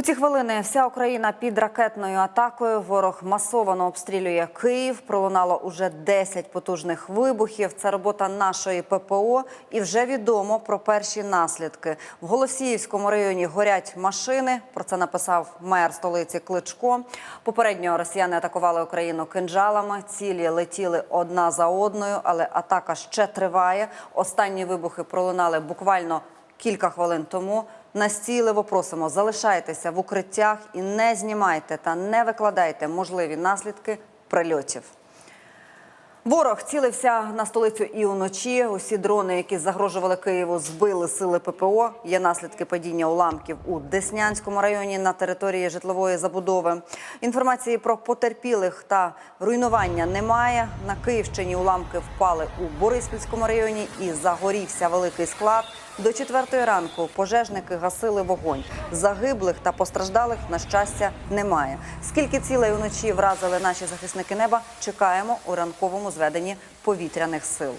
У ці хвилини вся Україна під ракетною атакою. Ворог масово обстрілює Київ. Пролунало уже 10 потужних вибухів. Це робота нашої ППО. І вже відомо про перші наслідки. В Голосіївському районі горять машини. Про це написав мер столиці Кличко. Попередньо росіяни атакували Україну кинджалами. Цілі летіли одна за одною, але атака ще триває. Останні вибухи пролунали буквально кілька хвилин тому. Настійливо просимо, залишайтеся в укриттях і не знімайте та не викладайте можливі наслідки прильотів. Ворог цілився на столицю і уночі. Усі дрони, які загрожували Києву, збили сили ППО. Є наслідки падіння уламків у Деснянському районі на території житлової забудови. Інформації про потерпілих та руйнування немає. На Київщині уламки впали у Бориспільському районі і загорівся великий склад. До четвертої ранку пожежники гасили вогонь. Загиблих та постраждалих, на щастя, немає. Скільки цілей уночі вразили наші захисники неба, чекаємо у ранковому зведенні повітряних сил.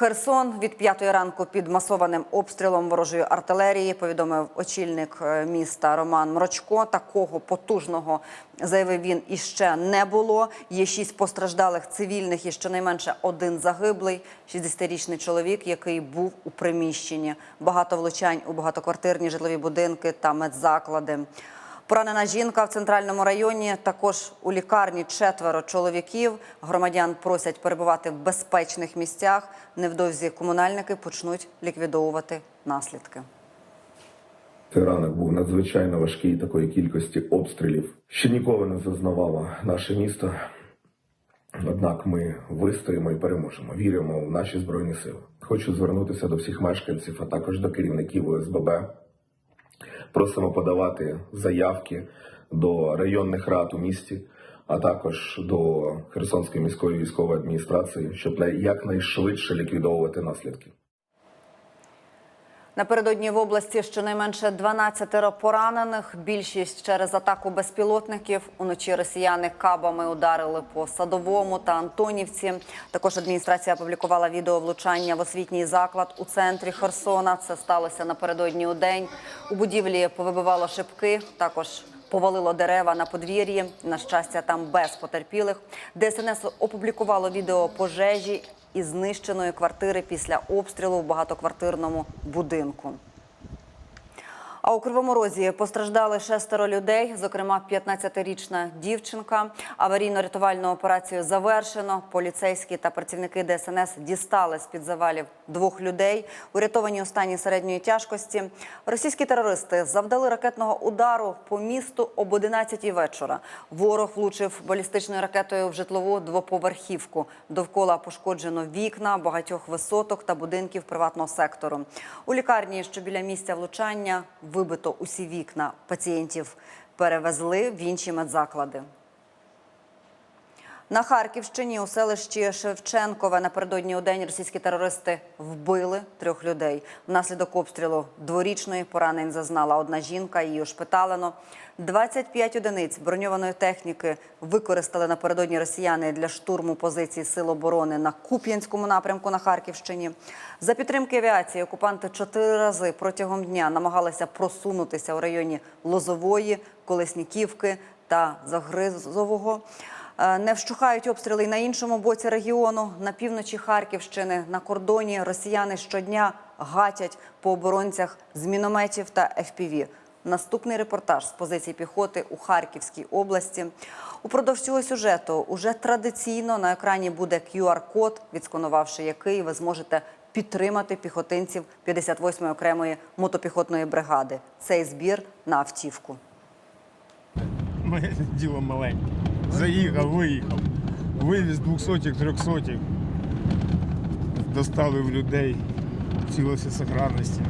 Херсон від п'ятої ранку під масованим обстрілом ворожої артилерії повідомив очільник е, міста Роман Мрочко. Такого потужного заявив він іще не було. Є шість постраждалих цивільних і щонайменше один загиблий. 60-річний чоловік, який був у приміщенні. Багато влучань у багатоквартирні житлові будинки та медзаклади. Поранена жінка в центральному районі. Також у лікарні четверо чоловіків. Громадян просять перебувати в безпечних місцях. Невдовзі комунальники почнуть ліквідовувати наслідки. Цей ранок був надзвичайно важкий такої кількості обстрілів. Ще ніколи не зазнавало наше місто. Однак ми вистоїмо і переможемо. Віримо в наші збройні сили. Хочу звернутися до всіх мешканців, а також до керівників ОСББ. Просимо подавати заявки до районних рад у місті, а також до Херсонської міської військової адміністрації, щоб якнайшвидше ліквідовувати наслідки. Напередодні в області щонайменше 12 поранених. Більшість через атаку безпілотників. Уночі росіяни кабами ударили по садовому та Антонівці. Також адміністрація опублікувала відео влучання в освітній заклад у центрі Херсона. Це сталося напередодні у день. У будівлі повибивало шибки. Також Повалило дерева на подвір'ї. На щастя, там без потерпілих. ДСНС опублікувало відео пожежі і знищеної квартири після обстрілу в багатоквартирному будинку. А у Кривому Розі постраждали шестеро людей, зокрема 15-річна дівчинка. Аварійно-рятувальну операцію завершено. Поліцейські та працівники ДСНС дістали з під завалів двох людей, урятовані у стані середньої тяжкості. Російські терористи завдали ракетного удару по місту об 11 вечора. Ворог влучив балістичною ракетою в житлову двоповерхівку. Довкола пошкоджено вікна багатьох висоток та будинків приватного сектору. У лікарні, що біля місця влучання, вибито усі вікна. Пацієнтів перевезли в інші медзаклади. На Харківщині у селищі Шевченкове напередодні у день російські терористи вбили трьох людей. Внаслідок обстрілу дворічної поранень зазнала одна жінка. Її ошпиталено. 25 одиниць броньованої техніки використали напередодні росіяни для штурму позицій сил оборони на Куп'янському напрямку на Харківщині. За підтримки авіації окупанти чотири рази протягом дня намагалися просунутися у районі Лозової, Колесніківки та Загризового. Е, Не вщухають обстріли на іншому боці регіону. На півночі Харківщини на кордоні росіяни щодня гатять по оборонцях з мінометів та FPV. Наступний репортаж з позицій піхоти у Харківській області. Упродовж цього сюжету уже традиційно на екрані буде QR-код, відсканувавши який ви зможете підтримати піхотинців 58-ї окремої мотопіхотної бригади. Цей збір на автівку. Моє діло маленьке. Заїхав, виїхав. Вивіз двохсотих, трьохсотих. Доставив людей в цілості сохранності.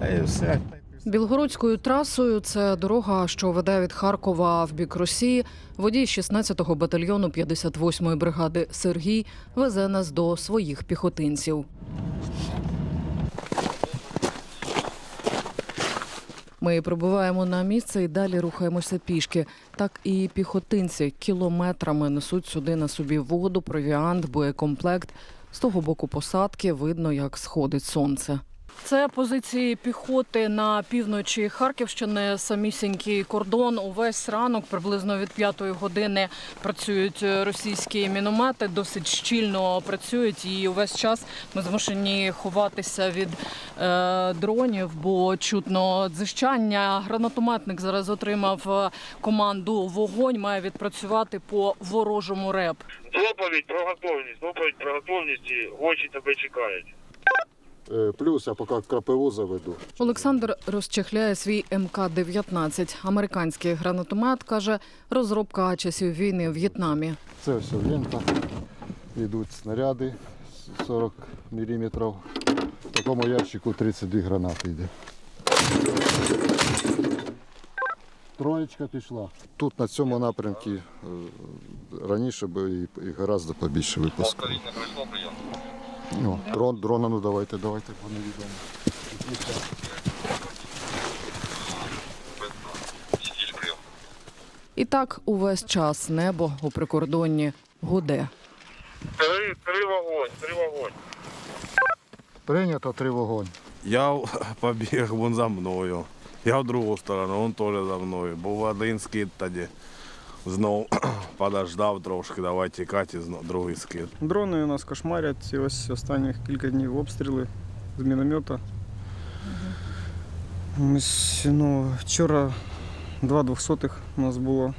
Та і все. Білгородською трасою це дорога, що веде від Харкова в бік Росії. Водій 16-го батальйону 58-ї бригади Сергій везе нас до своїх піхотинців. Ми прибуваємо на місце і далі рухаємося пішки. Так і піхотинці кілометрами несуть сюди на собі воду, провіант, боєкомплект. З того боку посадки видно, як сходить сонце. Це позиції піхоти на півночі Харківщини. Самісінький кордон. Увесь ранок, приблизно від п'ятої години, працюють російські міномети. Досить щільно працюють, і увесь час ми змушені ховатися від е, дронів, бо чутно дзищання. Гранатометник зараз отримав е, команду вогонь. Має відпрацювати по ворожому реп. Доповідь про готовність, доповідь про готовність і очі тебе чекають. Е, Плюс я поки крапиву заведу. Олександр розчехляє свій МК-19. Американський гранатомет каже, розробка часів війни в В'єтнамі. Це все лента. Йдуть снаряди 40 мм. В такому ящику 32 гранати йде. Троєчка пішла. Тут на цьому напрямку е, раніше би і, і гораздо побільше випускали. О, дрон, дрона, ну давайте, давайте, бо невідомо. І так увесь час небо у прикордонні гуде. Три, три вогонь, три вогонь. Прийнято три вогонь. Я побіг вон за мною. Я в другу сторону, він теж за мною. Був один скид тоді. Знов подождав трошки, давай тікати, другий скид. Дрони у нас кошмарять. І ось останніх кілька днів обстріли з міномета. Ось, ну, вчора два двохсотих у нас було.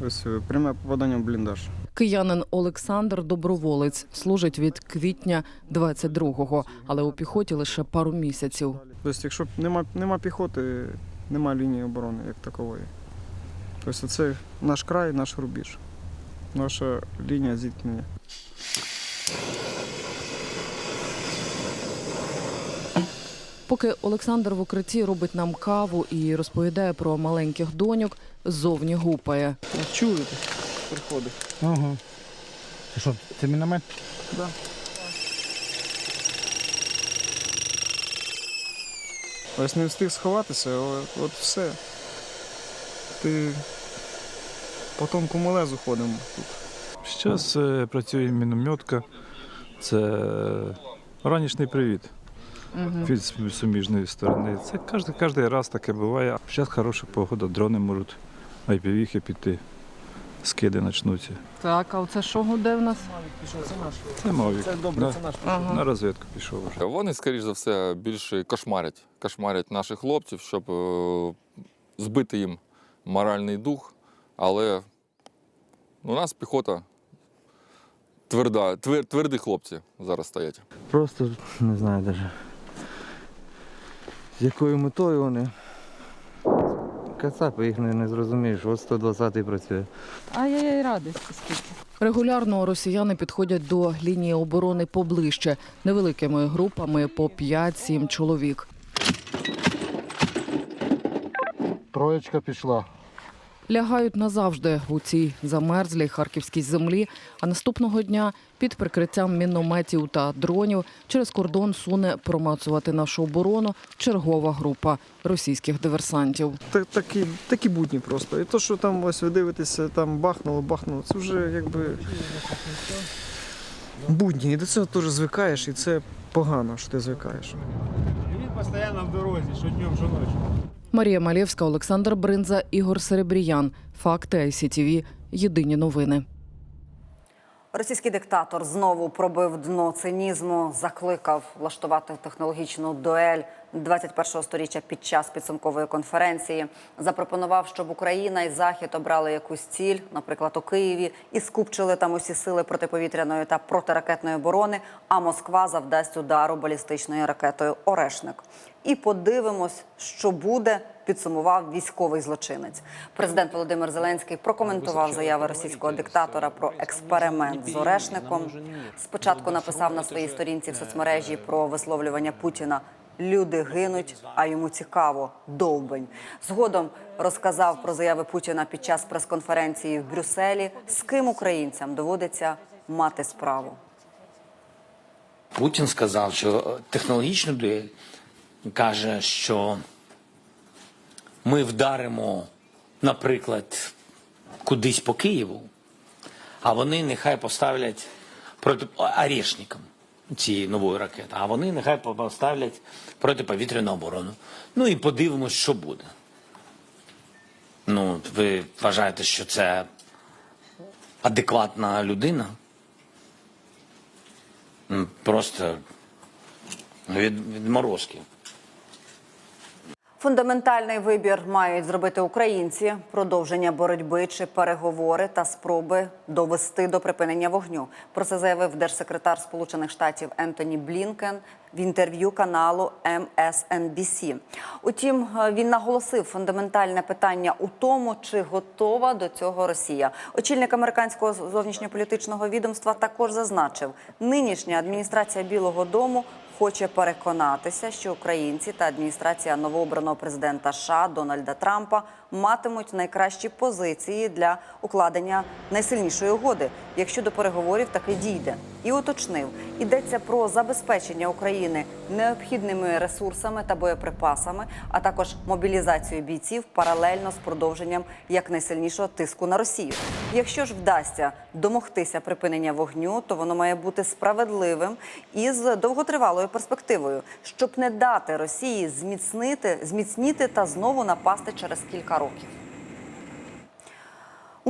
Ось е, пряме попадання в бліндаж. Киянин Олександр доброволець служить від квітня 22-го, але у піхоті лише пару місяців. Тобто, якщо нема, нема піхоти, нема лінії оборони як такової. Тобто це наш край, наш рубіж, наша лінія зіткнення. Поки Олександр в укритті робить нам каву і розповідає про маленьких доньок, ззовні гупає. Чуєте? Приходить. Ага. Це що, це міномет? Да. Ось не встиг сховатися, от все. Ти по тонкому лезу ходимо тут. Зараз е, працює мінометка. Це ранішній привіт від суміжної сторони. Це кожен, кожен раз таке буває. Зараз хороша погода, дрони можуть IPV піти, скиди почнуться. Так, а оце що гуде в нас? Це Мавік. Це добре, це наш На розвідку пішов вже. Вони, скоріш за все, більше кошмарять, кошмарять наших хлопців, щоб е, збити їм моральний дух. Але у нас піхота тверда, твер, тверді хлопці зараз стоять. Просто не знаю навіть. З якою метою вони. Кацапи їх не, не зрозумієш, от 120-й працює. Ай-яй-яй, радості скільки. Регулярно росіяни підходять до лінії оборони поближче, невеликими групами по 5-7 чоловік. Троєчка пішла. Лягають назавжди у цій замерзлій харківській землі. А наступного дня під прикриттям мінометів та дронів через кордон суне промацувати нашу оборону чергова група російських диверсантів. Так, такі, такі будні просто. І то, що там ось ви дивитеся, там бахнуло, бахнуло, це вже якби будні. І до цього теж звикаєш, і це погано, що ти звикаєш. Він постійно в дорозі, що днем, що ночі. Марія Малєвська, Олександр Бринза, Ігор Серебріян. Факти ICTV. Єдині новини. Російський диктатор знову пробив дно цинізму, закликав влаштувати технологічну дуель 21-го сторіччя під час підсумкової конференції. Запропонував, щоб Україна і Захід обрали якусь ціль, наприклад, у Києві, і скупчили там усі сили протиповітряної та протиракетної оборони. А Москва завдасть удару балістичною ракетою Орешник. І подивимось, що буде. Підсумував військовий злочинець. Президент Володимир Зеленський прокоментував заяви російського диктатора про експеримент з Орешником. Спочатку написав на своїй сторінці в соцмережі про висловлювання Путіна. Люди гинуть, а йому цікаво. Довбень. Згодом розказав про заяви Путіна під час прес-конференції в Брюсселі. З ким українцям доводиться мати справу. Путін сказав, що технологічну дуель каже, що ми вдаримо, наприклад, кудись по Києву, а вони нехай поставлять проти орешникам цієї нової ракети, а вони нехай поставлять протиповітряну оборону. Ну і подивимось, що буде. Ну, ви вважаєте, що це адекватна людина? Просто від, відморозки. Фундаментальний вибір мають зробити українці: продовження боротьби чи переговори та спроби довести до припинення вогню. Про це заявив держсекретар Сполучених Штатів Ентоні Блінкен в інтерв'ю каналу MSNBC. Утім, е, він наголосив фундаментальне питання у тому, чи готова до цього Росія. Очільник американського зовнішньополітичного відомства також зазначив, нинішня адміністрація Білого Дому хоче переконатися, що українці та адміністрація новообраного президента США Дональда Трампа матимуть найкращі позиції для укладення найсильнішої угоди, якщо до переговорів таки дійде. І уточнив, йдеться про забезпечення України необхідними ресурсами та боєприпасами, а також мобілізацію бійців паралельно з продовженням якнайсильнішого тиску на Росію. Якщо ж вдасться домогтися припинення вогню, то воно має бути справедливим і з довготривалою перспективою, щоб не дати Росії зміцнити, зміцніти та знову напасти через кілька років.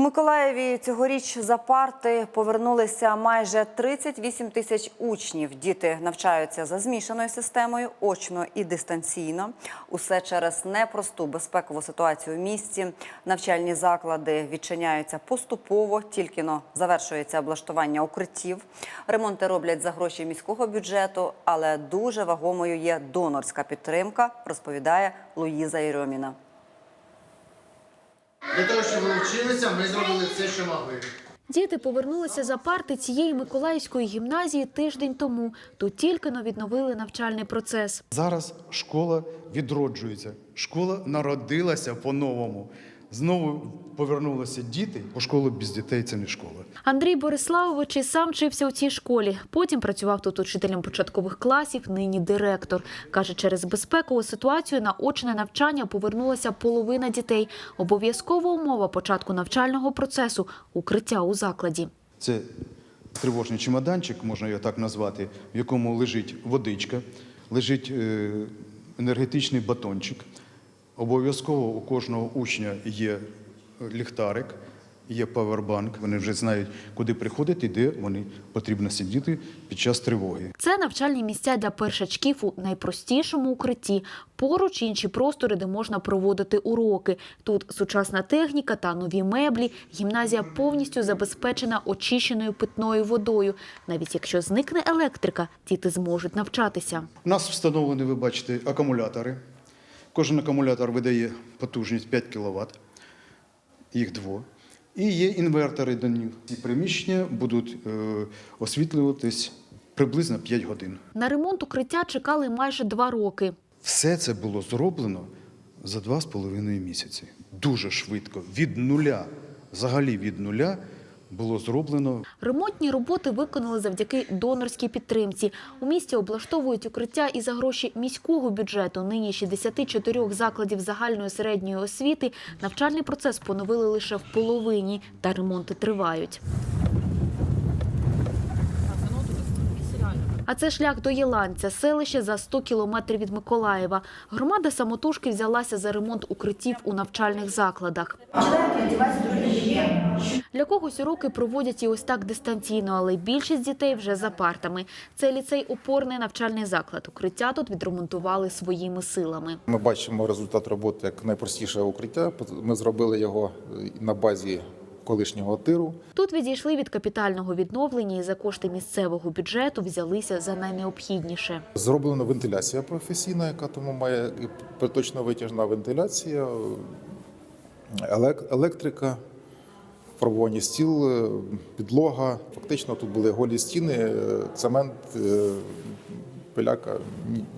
У Миколаєві цьогоріч за парти повернулися майже 38 тисяч учнів. Діти навчаються за змішаною системою, очно і дистанційно. Усе через непросту безпекову ситуацію в місті. Навчальні заклади відчиняються поступово, тільки но завершується облаштування укриттів. Ремонти роблять за гроші міського бюджету, але дуже вагомою є донорська підтримка, розповідає Луїза Єрьоміна. Вчилися, ми зробили все, що могли. Діти повернулися за парти цієї миколаївської гімназії тиждень тому. Тут тільки но відновили навчальний процес. Зараз школа відроджується. Школа народилася по-новому. Знову повернулися діти, бо школа без дітей це не школа. Андрій Бориславович і сам вчився у цій школі. Потім працював тут учителем початкових класів, нині директор. Каже, через безпекову ситуацію на очне навчання повернулася половина дітей. Обов'язкова умова початку навчального процесу укриття у закладі. Це тривожний чемоданчик, можна його так назвати, в якому лежить водичка, лежить е, енергетичний батончик. Обов'язково у кожного учня є ліхтарик, є павербанк. Вони вже знають, куди приходити, де вони потрібно сидіти під час тривоги. Це навчальні місця для першачків у найпростішому укритті. Поруч інші простори, де можна проводити уроки. Тут сучасна техніка та нові меблі. Гімназія повністю забезпечена очищеною питною водою. Навіть якщо зникне електрика, діти зможуть навчатися. У нас встановлені, ви бачите, акумулятори. Кожен акумулятор видає потужність 5 кВт, їх дво. І є інвертори до них. Ці приміщення будуть е, освітлюватись приблизно 5 годин. На ремонт укриття чекали майже два роки. Все це було зроблено за 2,5 місяці. Дуже швидко. Від нуля, взагалі від нуля, було зроблено Ремонтні роботи виконали завдяки донорській підтримці. У місті облаштовують укриття і за гроші міського бюджету. Нині 64 закладів загальної середньої освіти навчальний процес поновили лише в половині, та ремонти тривають. А це шлях до Єланця, селище за 100 кілометрів від Миколаєва. Громада самотужки взялася за ремонт укриттів у навчальних закладах. Для когось уроки проводять і ось так дистанційно, але більшість дітей вже за партами. Це ліцей опорний навчальний заклад. Укриття тут відремонтували своїми силами. Ми бачимо результат роботи як найпростіше укриття. Ми зробили його на базі колишнього тиру. Тут відійшли від капітального відновлення і за кошти місцевого бюджету взялися за найнеобхідніше. Зроблена вентиляція професійна, яка тому має приточно витяжна вентиляція, електрика, фарбовані стіл, е, підлога. Фактично тут були голі стіни, е, цемент, е, пиляка.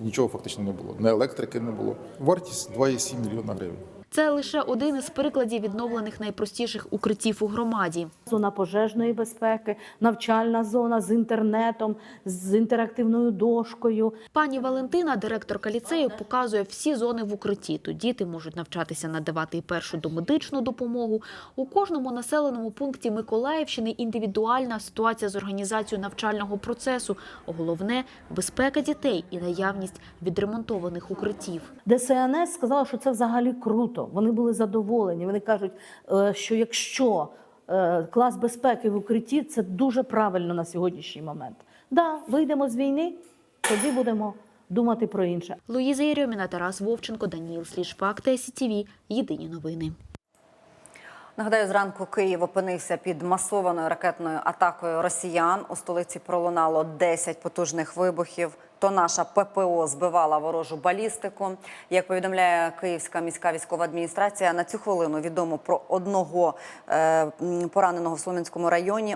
Нічого фактично не було. Не електрики не було. Вартість 2,7 мільйона гривень. Це лише один із прикладів відновлених найпростіших укриттів у громаді. Зона пожежної безпеки, навчальна зона з інтернетом, з інтерактивною дошкою. Пані Валентина, директорка ліцею, показує всі зони в укритті. Тут діти можуть навчатися надавати і першу домедичну допомогу. У кожному населеному пункті Миколаївщини індивідуальна ситуація з організацією навчального процесу. Головне безпека дітей і наявність відремонтованих укриттів. ДСНС сказала, що це взагалі круто. Вони були задоволені. Вони кажуть, е, що якщо клас безпеки в укритті, це дуже правильно на сьогоднішній момент. Да, вийдемо з війни, тоді будемо думати про інше. Луїза Єрьоміна, Тарас Вовченко, Даніл Сліжпак, ТІВІ. Єдині новини. Нагадаю, зранку Київ опинився під масованою ракетною атакою росіян. У столиці пролунало 10 потужних вибухів. То наша ППО збивала ворожу балістику. Як повідомляє Київська міська військова адміністрація, на цю хвилину відомо про одного е, пораненого в Слов'янському районі.